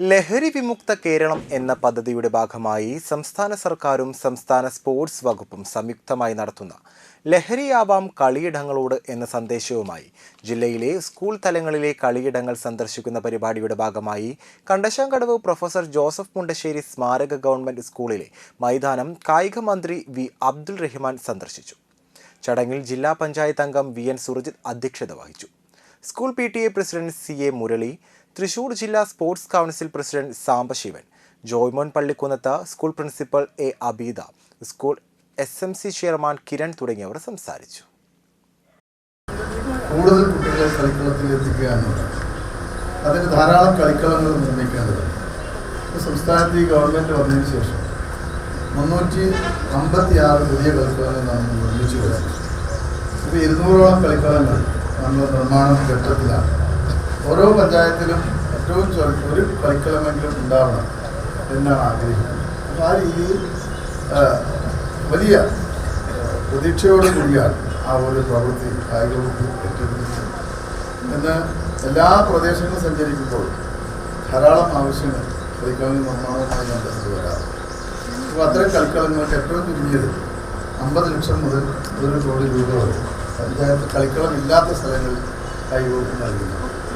ലഹരി വിമുക്ത കേരളം എന്ന പദ്ധതിയുടെ ഭാഗമായി സംസ്ഥാന സർക്കാരും സംസ്ഥാന സ്പോർട്സ് വകുപ്പും സംയുക്തമായി നടത്തുന്ന ലഹരിയാവാം കളിയിടങ്ങളോട് എന്ന സന്ദേശവുമായി ജില്ലയിലെ സ്കൂൾ തലങ്ങളിലെ കളിയിടങ്ങൾ സന്ദർശിക്കുന്ന പരിപാടിയുടെ ഭാഗമായി കണ്ടശാങ്കടവ് പ്രൊഫസർ ജോസഫ് മുണ്ടശ്ശേരി സ്മാരക ഗവൺമെന്റ് സ്കൂളിലെ മൈതാനം കായിക മന്ത്രി വി അബ്ദുൾ റഹ്മാൻ സന്ദർശിച്ചു. ചടങ്ങിൽ ജില്ലാ പഞ്ചായത്ത് അംഗം വി എൻ സുർജിത് അധ്യക്ഷത വഹിച്ചു. School P T A president C A Murali Thrissur ജില്ലാ sports council president Sambasivan Joymon Pallikkunnath school principal A Abeeda school S M C chairman Kiran തുടങ്ങിയവർ സംസാരിച്ചു. കൂടുതൽ കുട്ടികളെ കളിക്കളത്തിൽ എത്തിക്കുക എന്നുള്ളത് അതിന് ധാരാളം കളിക്കളങ്ങൾ നിർമ്മിക്കേണ്ടതുണ്ട് സംസ്ഥാനത്ത് ഈ ഗവൺമെന്റ് വന്നതിന് ശേഷം മുന്നൂറ്റി അമ്പത്തി ആറ് പുതിയ കളിക്കളങ്ങൾ നമ്മൾ നിർമ്മിച്ചു വരുന്നത് ഇപ്പോൾ ഇരുന്നൂറോളം കളിക്കളങ്ങൾ നമ്മൾ നിർമ്മാണ ഘട്ടത്തിലാണ്. ഓരോ പഞ്ചായത്തിലും ഏറ്റവും ഒരു കളിക്കളമെങ്കിലും ഉണ്ടാവണം എന്നാണ് ആഗ്രഹിക്കുന്നത് അപ്പോൾ ആ രീതിയിൽ വലിയ പ്രതീക്ഷയോട് കൂടിയാണ് ആ ഒരു പ്രവൃത്തി കായിക വകുപ്പ് ഏറ്റെടുക്കുന്നത്. ഇന്ന് എല്ലാ പ്രദേശങ്ങളും സഞ്ചരിക്കുമ്പോൾ ധാരാളം ആവശ്യങ്ങൾ കളിക്കളങ്ങൾ നിർമ്മാണവുമായി ബന്ധപ്പെട്ട് വരാറ് അപ്പോൾ അത്തരം കളിക്കളങ്ങൾക്ക് ഏറ്റവും ചുരുങ്ങിയത് അമ്പത് ലക്ഷം മുതൽ ഒരു കോടി രൂപ വരെ പഞ്ചായത്ത് കളിക്കളം ഇല്ലാത്ത സ്ഥലങ്ങളിൽ വകുപ്പ് നൽകുന്നു.